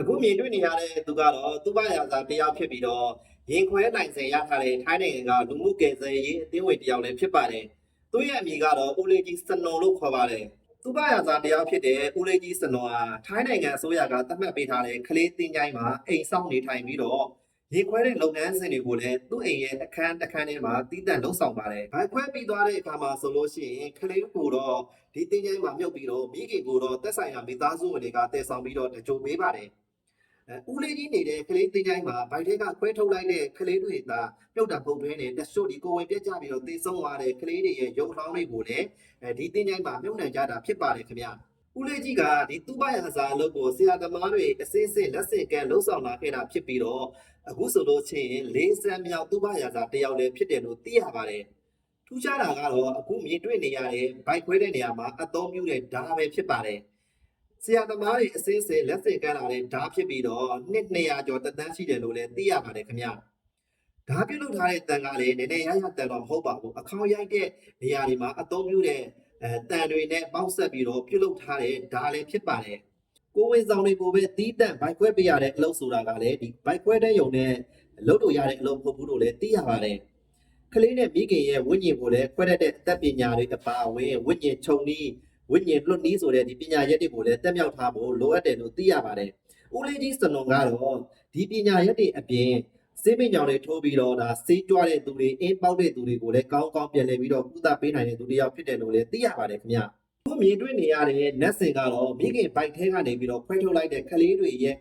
အခုမြင်တွေ့နေရတဲ့သူကတော့သူ့ဘရာဇာတယောက်ဖြစ်ပြီးတော့ရင်ခွဲနိုင်စင်ရထားတဲ့ထိုင်းနိုင်ငံကလူမှုကယ်ဆယ်ရေးအသင်းဝင်တယောက်လည်းဖြစ်ပါတယ်။သူ့ရဲ့အမည်ကတော့ဦးလေးကြီးစနုံလို့ခေါ်ပါတယ်။သူ့ဘရာဇာတယောက်ဖြစ်တဲ့ဦးလေးကြီးစနုံဟာထိုင်းနိုင်ငံအစိုးရကသတ်မှတ်ပေးထားတဲ့ကလေးတင်ကြိုင်းမှာအိမ်ဆောင်နေထိုင်ပြီးတော့ရင်ခွဲတဲ့လုပ်ငန်းစဉ်တွေကိုလည်းသူ့အိမ်ရဲ့အခန်းတစ်ခန်းထဲမှာတည်တံ့လုပ်ဆောင်ပါတယ်။ဘိုက်ခွဲပြီးသွားတဲ့အခါမှာဆိုလို့ရှိရင်ကလေးကိုတော့ဒီတင်ကြိုင်းမှာမြုပ်ပြီးတော့မိခင်ကိုတော့တက်ဆိုင်ရာမိသားစုဝင်တွေကတည်ဆောင်ပြီးတော့တကြိုပေးပါတယ်။အဲ ဦးလေးကြီးနေတဲ့ကလေးတင်းတိုင်းမှာဘိုက်ထဲကခွဲထုတ်လိုက်တဲ့ကလေးတွေသာပြုတ်တာပုတ်တွင်းနဲ့တချို့ဒီကိုဝင်ပြက်ကြပြီးတော့သေဆုံးသွားတဲ့ကလေးတွေရဲ့ရုပ်လောင်းတွေကိုလည်းအဲဒီတင်းတိုင်းမှာမြုပ်နှံကြတာဖြစ်ပါတယ်ခင်ဗျဦးလေးကြီးကဒီသူ့ဘရဟဇာအလုပ်ကိုဆရာသမားတွေအစင်းစင်းလက်ဆင့်ကမ်းလှုပ်ဆောင်လာခဲ့တာဖြစ်ပြီးတော့အခုဆိုလို့ချင်းလေးစံမြောက်သူ့ဘရဟဇာတယောက်လည်းဖြစ်တယ်လို့သိရပါတယ်ထူးခြားတာကတော့အခုမြင်တွေ့နေရတဲ့ဘိုက်ခွဲတဲ့နေရာမှာအသုံးပြုတဲ့ဓာတ်ပဲဖြစ်ပါတယ် ဆရာသမားတွေအစင်းစင်လက်စင်ကမ်းလာတဲ့ဓာတ်ဖြစ်ပြီးတော့နှစ်200ကျော်တက်တန်းရှိတယ်လို့လည်းသိရပါတယ်ခင်ဗျဓာတ်ပြုတ်လုပ်ထားတဲ့တန်ကလည်းနည်းနည်းရရတန်တော့မဟုတ်ပါဘူးအခေါင်းရိုက်တဲ့နေရာတွေမှာအသုံးပြုတဲ့အဲတန်တွေနဲ့ပေါက်ဆက်ပြီးတော့ပြုတ်လုပ်ထားတဲ့ဓာတ်လည်းဖြစ်ပါတယ်ကိုဝင်ဆောင်တွေကိုပဲတီးတန့်ဘိုက်ခွဲပေးရတဲ့အလုပ်ဆိုတာကလည်းဒီဘိုက်ခွဲတဲ့ယုံနဲ့လုပ်လို့ရတဲ့အလုပ်မဟုတ်ဘူးလို့လည်းသိရပါတယ်ကလေးနဲ့မိခင်ရဲ့ဝိညာဉ်ကိုလည်းခွဲတတ်တဲ့အတတ်ပညာတွေအပါအဝင်ဝိညာဉ်ခြုံနည်း ဝိညာဉ်လွတ်နီးဆိုတဲ့ဒီပညာရက်တွေကိုလည်းတက်မြောက်ထားဖို့လိုအပ်တယ်လို့သိရပါတယ်။ဦးလေးကြီးစနုံကတော့ဒီပညာရက်တွေအပြင်စေးပညာတွေထိုးပြီးတော့ဒါစေးကြွတဲ့သူတွေအင်းပေါက်တဲ့သူတွေကိုလည်းကောင်းကောင်းပြန်လည်ပြီးတော့ကုသပေးနိုင်တဲ့သူတစ်ယောက်ဖြစ်တယ်လို့လည်းသိရပါတယ်ခင်ဗျာ။ခုမြင်တွေ့နေရတဲ့နတ်စင်ကတော့မိခင်ဘိုက်ထဲကနေပြီးတော့ခွဲထုတ်လိုက်တဲ့ကလေးတွေရဲ့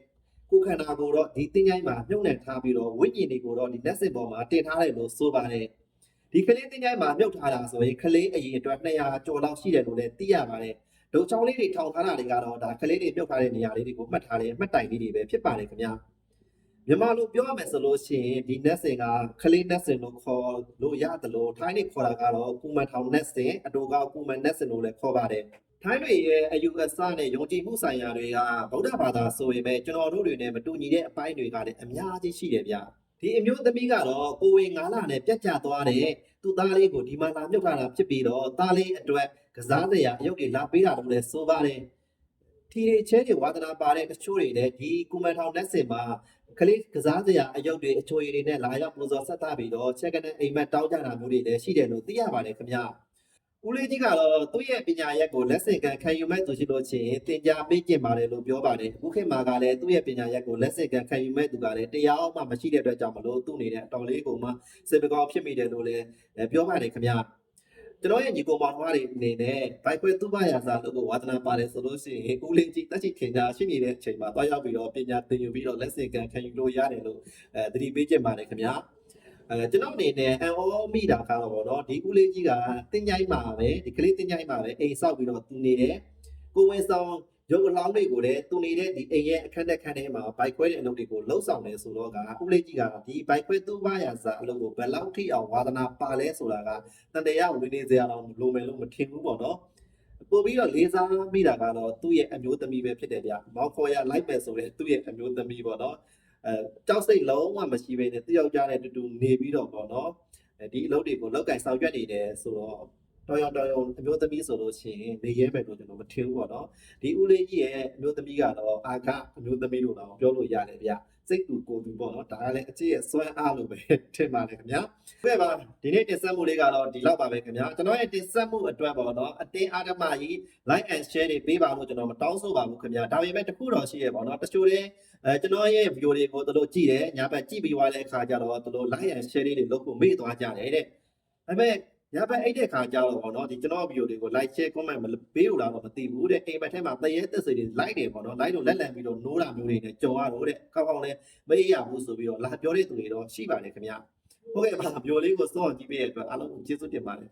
ကိုယ်ခန္ဓာကိုယ်တော့ဒီတင်းချိုင်းမှာမြုပ်နှံထားပြီးတော့ဝိညာဉ်တွေကိုတော့ဒီနတ်စင်ပေါ်မှာတင်ထားတယ်လို့ဆိုပါတယ်။ ဒီကလေးတင်းကြိုင်မှာမြုပ်ထားတာဆိုရင်ကလေးအရင်အတွက်200ကျော်လောက်ရှိတယ်လို့လည်းသိရပါတယ်။ဒုံချောင်းလေးတွေထောင်ထားတာတွေကတော့ဒါကလေးတွေမြုပ်ထားတဲ့နေရာလေးတွေကိုမှတ်ထားတဲ့မှတ်တိုင်လေးတွေပဲဖြစ်ပါတယ်ခင်ဗျာ။မြန်မာလိုပြောရမယ်ဆိုလို့ရှိရင်ဒီ net စင်ကကလေး net စင်လို့ခေါ်လို့ရတယ်လို့ထိုင်းနေခေါ်တာကတော့ကုမန်ထောင် net စင်အတူကကုမန် net စင်လို့လည်းခေါ်ပါတယ်။ထိုင်းတွေရဲ့အယူအဆနဲ့ယုံကြည်မှုဆိုင်ရာတွေကဗုဒ္ဓဘာသာဆိုရင်ပဲကျွန်တော်တို့တွေနဲ့မတူညီတဲ့အပိုင်းတွေကလည်းအများကြီးရှိတယ်ဗျ။ ဒီအမျိုးသမီးကတော့ကိုဝင်9လနဲ့ပြတ်ကျသွားတဲ့သူ့သားလေးကိုဒီမှာလာမြုပ်ထားတာဖြစ်ပြီးတော့သားလေးအတွက်ကစားစရာအယုတ်တွေလာပေးတာလို့လည်းဆိုပါတယ်။ထီတွေချဲတွေဝါသနာပါတဲ့တချို့တွေလည်းဒီကုမန်ထောင်လက်စင်မှာကလေးကစားစရာအယုတ်တွေအချိုရည်တွေနဲ့လာရောက်ပူဇော်ဆက်သပြီးတော့ချက်ကနေအိမ်မက်တောင်းကြတာမျိုးတွေလည်းရှိတယ်လို့သိရပါတယ်ခင်ဗျာ။ ဦးလေးကြီးကတော့သူ့ရဲ့ပညာရက်ကိုလက်ဆင့်ကမ်းခံယူမဲ့သူရှိလို့ချင်းတင် जा ပေးကျင့်ပါတယ်လို့ပြောပါတယ်။အခုခေတ်မှာကလည်းသူ့ရဲ့ပညာရက်ကိုလက်ဆင့်ကမ်းခံယူမဲ့သူကလည်းတရားမှမရှိတဲ့အတွက်ကြောင့်မလို့သူ့နေတဲ့အတော်လေးကိုမှစေပကောင်းဖြစ်မိတယ်လို့လည်းအဲပြောပါတယ်ခင်ဗျာကျွန်တော်ရဲ့ညီကိုမောင်နှမတွေအနေနဲ့ဘိုက်ခွဲသူ့ဘာယာစာလို့ကိုဝါသနာပါတယ်ဆိုလို့ရှိရင်ဦးလင်းကြီးတက်ချစ်ခင်ကြရှိနေတဲ့အချိန်မှာတွားရောက်ပြီးတော့ပညာသင်ယူပြီးတော့လက်ဆင့်ကမ်းခံယူလို့ရတယ်လို့အဲသတိပေးချက်ပါတယ်ခင်ဗျာ အဲကျွန်တော်အနေနဲ့အန်အောမိတာကတော့ဗောနော်ဒီဦးလေးကြီးကတင်းကြိုင်းမှာပဲဒီကလေးတင်းကြိုင်းမှာပဲအိမ်ဆောက်ပြီးတော့သူနေတယ်ကိုဝင်ဆောင်ရုပ်အလောင်းတွေကိုလည်းသူနေတဲ့ဒီအိမ်ရဲ့အခန်းတက်ခန်းထဲမှာဘိုက်ခွဲတဲ့အလုပ်တွေကိုလှုပ်ဆောင်နေဆိုတော့ကဦးလေးကြီးကဒီဘိုက်ခွဲသူ့ဘာယာစာအလုပ်ကိုဘယ်လောက်ထိအောင်ဝါသနာပါလဲဆိုတာကတန်တရားဝင်နေစရာတော့လိုမယ်လို့မထင်ဘူးပေါ့နော်ပို့ပြီးတော့လေးစားမိတာကတော့သူ့ရဲ့အမျိုးသမီးပဲဖြစ်တယ်ဗျမောင်ခေါ်ရလိုက်ပဲဆိုတဲ့သူ့ရဲ့အမျိုးသမီးပေါ့နော် အဲကြောက်စိတ်လုံးဝမရှိဘဲနဲ့တယောက်ကြားနဲ့တူတူနေပြီးတော့ပေါ့နော်အဲဒီအလုပ်တွေကိုလောက်ကင်ဆောင်ရွက်နေတယ်ဆိုတော့ တော်ရောင်တော်ရောင်အမျိုးသမီးဆိုလို့ရှိရင်နေရဲမယ်လို့ကျွန်တော်မထင်ဘူးပေါ့နော်ဒီဦးလေးကြီးရဲ့အမျိုးသမီးကတော့အာကအမျိုးသမီးလို့တော့ပြောလို့ရတယ်ဗျစိတ်တူကိုယ်တူပေါ့နော်ဒါကလည်းအကျင့်ရဲ့စွမ်းအားလို့ပဲထင်ပါတယ်ခင်ဗျာဟုတ်ကဲ့ပါဒီနေ့တင်ဆက်မှုလေးကတော့ဒီလောက်ပါပဲခင်ဗျာကျွန်တော်ရဲ့တင်ဆက်မှုအတွက်ပေါ့နော်အတင်းအားဓမ္မကြီး like and share တွေပေးပါလို့ကျွန်တော်မတောင်းဆိုပါဘူးခင်ဗျာဒါပေမဲ့တခုတော့ရှိရပေါ့နော်တချို့တွေအဲကျွန်တော်ရဲ့ video တွေကိုတို့လို့ကြည့်တယ်ညာဘက်ကြည့်ပြီးသွားတဲ့အခါကျတော့တို့လို့ like and share လေးတွေလုပ်ဖို့မေ့သွားကြတယ်တဲ့ဒါပေမဲ့ ညာဘက်အဲ့တဲ့ခါကျတော့ပေါ့နော်ဒီကျွန်တော် video တွေကို like share comment မပေးလို့လားတော့မသိဘူးတဲ့အိမ်မက်ထဲမှာတရေသက်စေတွေ like တယ်ပေါ့နော် like လို့လက်လန်ပြီးတော့နိုးတာမျိုးတွေနဲ့ကြော်ရတော့တဲ့ကောက်ကောက်လဲမအေးရဘူးဆိုပြီးတော့လာပြောတဲ့သူတွေတော့ရှိပါတယ်ခင်ဗျာဟုတ်ကဲ့ပါပြောလေးကိုစောင့်ကြည့်ပေးရတဲ့အတွက်အားလုံးကိုကျေးဇူးတင်ပါတယ်